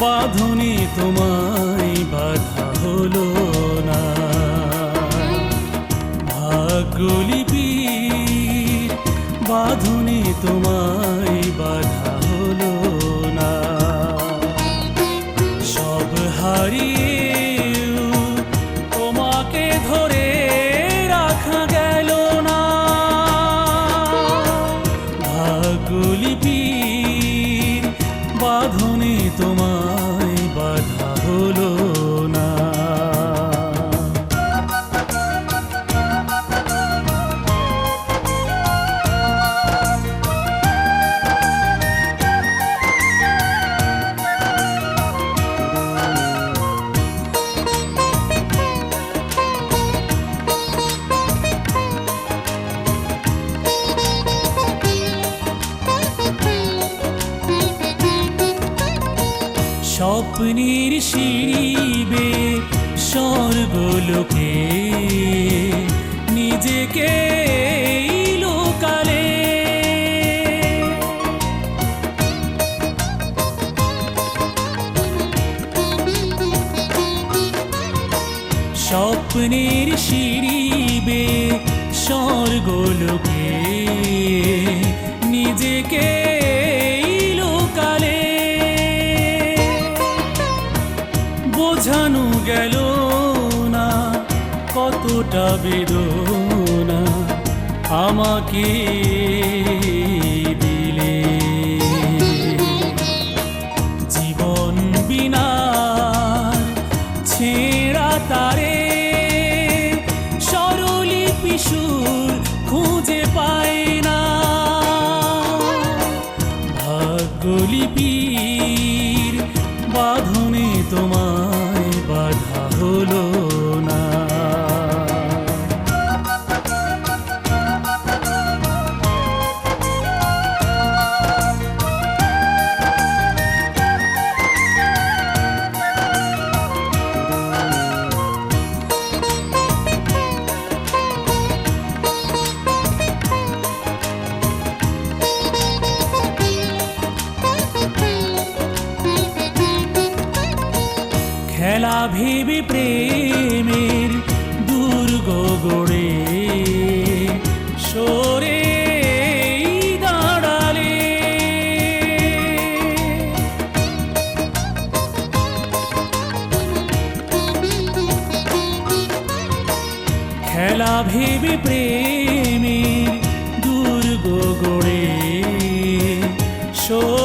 বাঁধনে তোমায় বাধা হলো না। ভাগ্যলিপির বাঁধনে তোমায় বাধা হলো না। সব হারিয়েও তোমাকে ধরে স্বপ্নের সিঁড়িবে স্বর্গলোকে। নিজেকে লোকালে। স্বপ্নের সিঁড়িবে গেল না কতটা বেদনা আমাকে দিলে। জীবন বিনা ছেঁড়া তারে সরলি পিসুর খুঁজে পায় না। ভাগ্যলিপির বাঁধনে বাধা হলো খেলা ভেবে প্রেমের দুর্গ গড়ে। সরে দাঁড়ালে। খেলা ভেবে প্রেমের দুর্গ গড়ে। সরে